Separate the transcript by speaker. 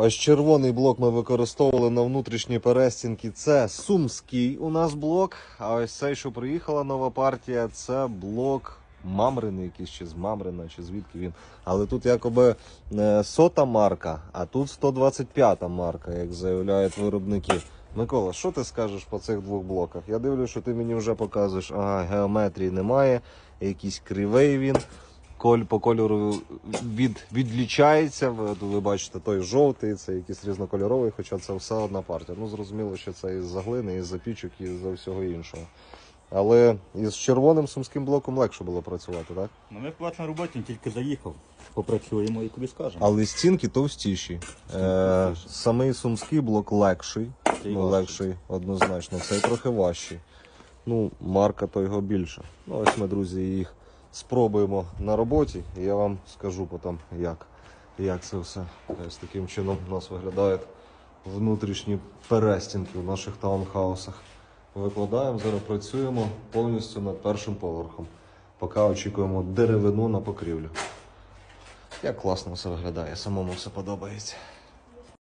Speaker 1: Ось червоний блок ми використовували на внутрішній перестінки. Це сумський у нас блок. А ось цей, що приїхала нова партія, це блок Мамрини, якийсь чи з Мамрина, чи звідки він. Але тут якоби е, сота марка, а тут 125 марка, як заявляють виробники. Микола, що ти скажеш по цих двох блоках? Я дивлюсь, що ти мені вже показуєш, ага, геометрії немає, якийсь кривий він. Коль по кольору від, відлічається. Ви, ви бачите, той жовтий, це якийсь різнокольоровий, хоча це все одна партія. Ну, зрозуміло, що це із-за глини, із-за пічок, і з-за всього іншого. Але із червоним сумським блоком легше було працювати, так?
Speaker 2: Ну ми в на роботі тільки заїхав. Попрацюємо і тобі скажемо.
Speaker 1: Але стінки товстіші. Е, самий сумський блок легший.
Speaker 2: Цей
Speaker 1: Ну,
Speaker 2: важчий.
Speaker 1: легший, однозначно. Цей трохи важчий. Ну, марка то його більше. Ну, ось ми, друзі, їх спробуємо на роботі. І я вам скажу потім, як, як це все. Ось таким чином у нас виглядають внутрішні перестінки в наших таунхаусах. Викладаємо, зараз працюємо повністю над першим поверхом. Поки очікуємо деревину на покрівлю. Як класно все виглядає, самому все подобається.